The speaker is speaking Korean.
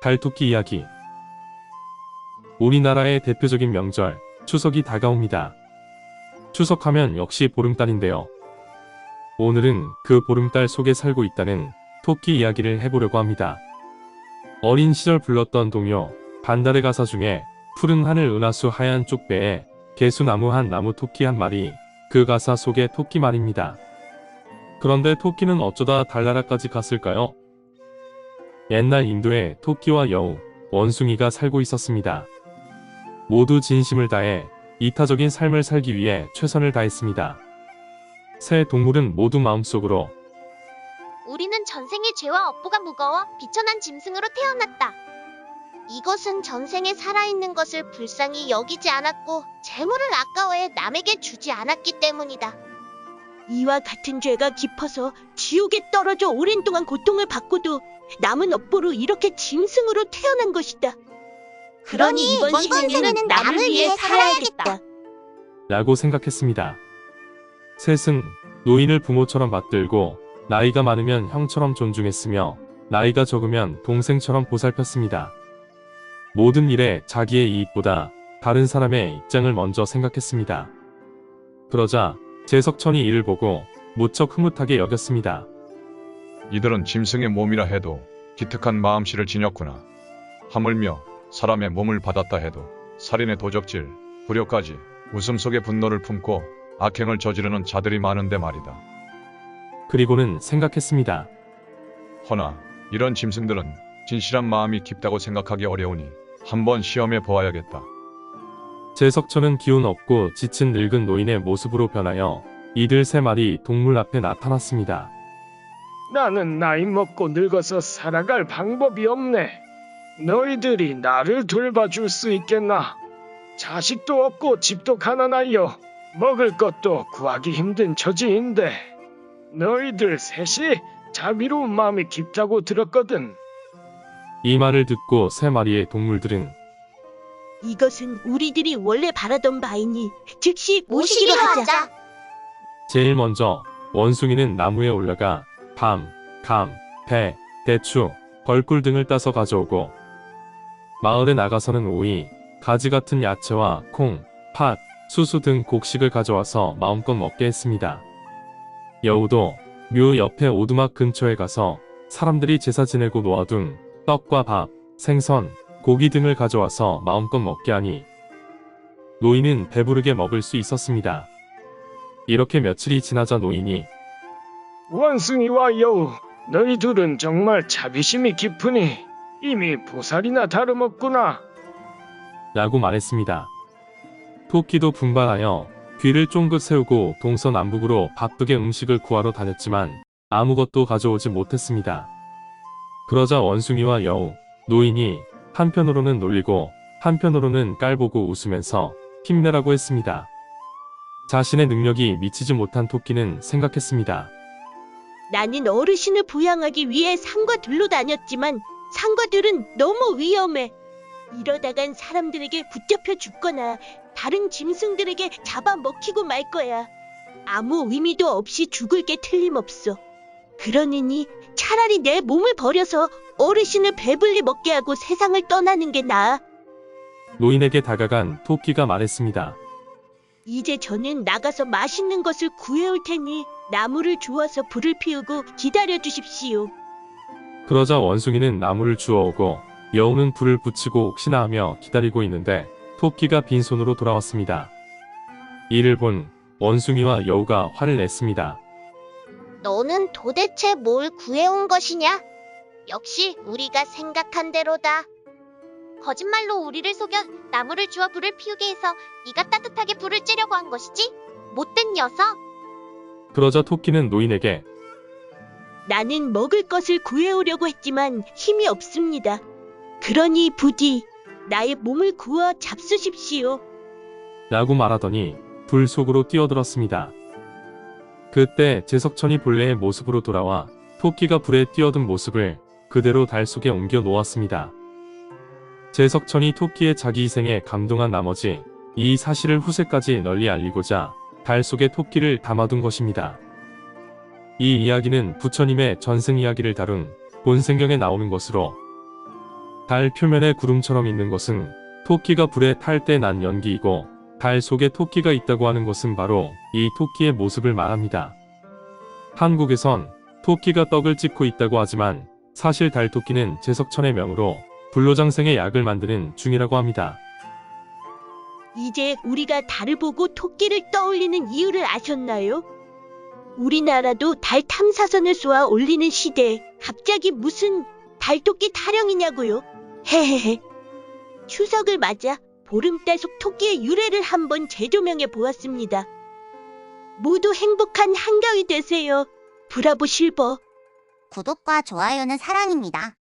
달토끼 이야기 우리나라의 대표적인 명절, 추석이 다가옵니다. 추석하면 역시 보름달인데요. 오늘은 그 보름달 속에 살고 있다는 토끼 이야기를 해보려고 합니다. 어린 시절 불렀던 동요, 반달의 가사 중에 푸른 하늘 은하수 하얀 쪽배에 개수나무 한 나무 토끼 한 마리, 그 가사 속의 토끼 말입니다. 그런데 토끼는 어쩌다 달나라까지 갔을까요? 옛날 인도에 토끼와 여우, 원숭이가 살고 있었습니다. 모두 진심을 다해 이타적인 삶을 살기 위해 최선을 다했습니다. 새 동물은 모두 마음속으로 우리는 전생의 죄와 업보가 무거워 비천한 짐승으로 태어났다. 이것은 전생에 살아있는 것을 불쌍히 여기지 않았고 재물을 아까워해 남에게 주지 않았기 때문이다. 이와 같은 죄가 깊어서 지옥에 떨어져 오랜 동안 고통을 받고도 남은 업보로 이렇게 짐승으로 태어난 것이다. 그러니 이번 생에는 남을 위해 살아야겠다. 라고 생각했습니다. 셋은 노인을 부모처럼 받들고 나이가 많으면 형처럼 존중했으며 나이가 적으면 동생처럼 보살폈습니다. 모든 일에 자기의 이익보다 다른 사람의 입장을 먼저 생각했습니다. 그러자 제석천이 이를 보고 무척 흐뭇하게 여겼습니다. 이들은 짐승의 몸이라 해도 기특한 마음씨를 지녔구나. 하물며 사람의 몸을 받았다 해도 살인의 도적질, 불효까지 웃음 속에 분노를 품고 악행을 저지르는 자들이 많은데 말이다. 그리고는 생각했습니다. 허나 이런 짐승들은 진실한 마음이 깊다고 생각하기 어려우니 한번 시험해 보아야겠다. 제석천은 기운 없고 지친 늙은 노인의 모습으로 변하여 이들 세 마리 동물 앞에 나타났습니다. 나는 나이 먹고 늙어서 살아갈 방법이 없네. 너희들이 나를 돌봐줄 수 있겠나? 자식도 없고 집도 가난하여 먹을 것도 구하기 힘든 처지인데 너희들 셋이 자비로운 마음이 깊다고 들었거든. 이 말을 듣고 세 마리의 동물들은 이것은 우리들이 원래 바라던 바이니 즉시 모시기로. 하자. 제일 먼저 원숭이는 나무에 올라가 밤, 감, 배, 대추, 벌꿀 등을 따서 가져오고 마을에 나가서는 오이, 가지 같은 야채와 콩, 팥, 수수 등 곡식을 가져와서 마음껏 먹게 했습니다. 여우도 묘 옆에 오두막 근처에 가서 사람들이 제사 지내고 놓아둔 떡과 밥, 생선, 고기 등을 가져와서 마음껏 먹게 하니 노인은 배부르게 먹을 수 있었습니다. 이렇게 며칠이 지나자 노인이 원숭이와 여우, 너희 둘은 정말 자비심이 깊으니 이미 보살이나 다름없구나. 라고 말했습니다. 토끼도 분발하여 귀를 쫑긋 세우고 동서남북으로 바쁘게 음식을 구하러 다녔지만 아무것도 가져오지 못했습니다. 그러자 원숭이와 여우, 노인이 한편으로는 놀리고 한편으로는 깔보고 웃으면서 힘내라고 했습니다. 자신의 능력이 미치지 못한 토끼는 생각했습니다. 나는 어르신을 부양하기 위해 산과 들로 다녔지만 산과 들은 너무 위험해. 이러다간 사람들에게 붙잡혀 죽거나 다른 짐승들에게 잡아먹히고 말 거야. 아무 의미도 없이 죽을 게 틀림없어. 그러느니 차라리 내 몸을 버려서 어르신을 배불리 먹게 하고 세상을 떠나는 게 나아. 노인에게 다가간 토끼가 말했습니다. 이제 저는 나가서 맛있는 것을 구해올 테니 나무를 주워서 불을 피우고 기다려 주십시오. 그러자 원숭이는 나무를 주워오고 여우는 불을 붙이고 혹시나 하며 기다리고 있는데 토끼가 빈손으로 돌아왔습니다. 이를 본 원숭이와 여우가 화를 냈습니다. 너는 도대체 뭘 구해온 것이냐? 역시 우리가 생각한 대로다. 거짓말로 우리를 속여 나무를 주워 불을 피우게 해서 네가 따뜻하게 불을 쬐려고 한 것이지? 못된 녀석. 그러자 토끼는 노인에게 나는 먹을 것을 구해오려고 했지만 힘이 없습니다. 그러니 부디 나의 몸을 구워 잡수십시오. 라고 말하더니 불 속으로 뛰어들었습니다. 그때 제석천이 본래의 모습으로 돌아와 토끼가 불에 뛰어든 모습을 그대로 달 속에 옮겨 놓았습니다. 제석천이 토끼의 자기 희생에 감동한 나머지 이 사실을 후세까지 널리 알리고자 달 속에 토끼를 담아둔 것입니다. 이 이야기는 부처님의 전생 이야기를 다룬 본생경에 나오는 것으로 달 표면에 구름처럼 있는 것은 토끼가 불에 탈 때 난 연기이고 달 속에 토끼가 있다고 하는 것은 바로 이 토끼의 모습을 말합니다. 한국에선 토끼가 떡을 찍고 있다고 하지만 사실 달토끼는 제석천의 명으로 불로장생의 약을 만드는 중이라고 합니다. 이제 우리가 달을 보고 토끼를 떠올리는 이유를 아셨나요? 우리나라도 달 탐사선을 쏘아 올리는 시대에 갑자기 무슨 달토끼 타령이냐고요? 헤헤헤. 추석을 맞아 보름달 속 토끼의 유래를 한번 재조명해 보았습니다. 모두 행복한 한가위 되세요. 브라보 실버. 구독과 좋아요는 사랑입니다.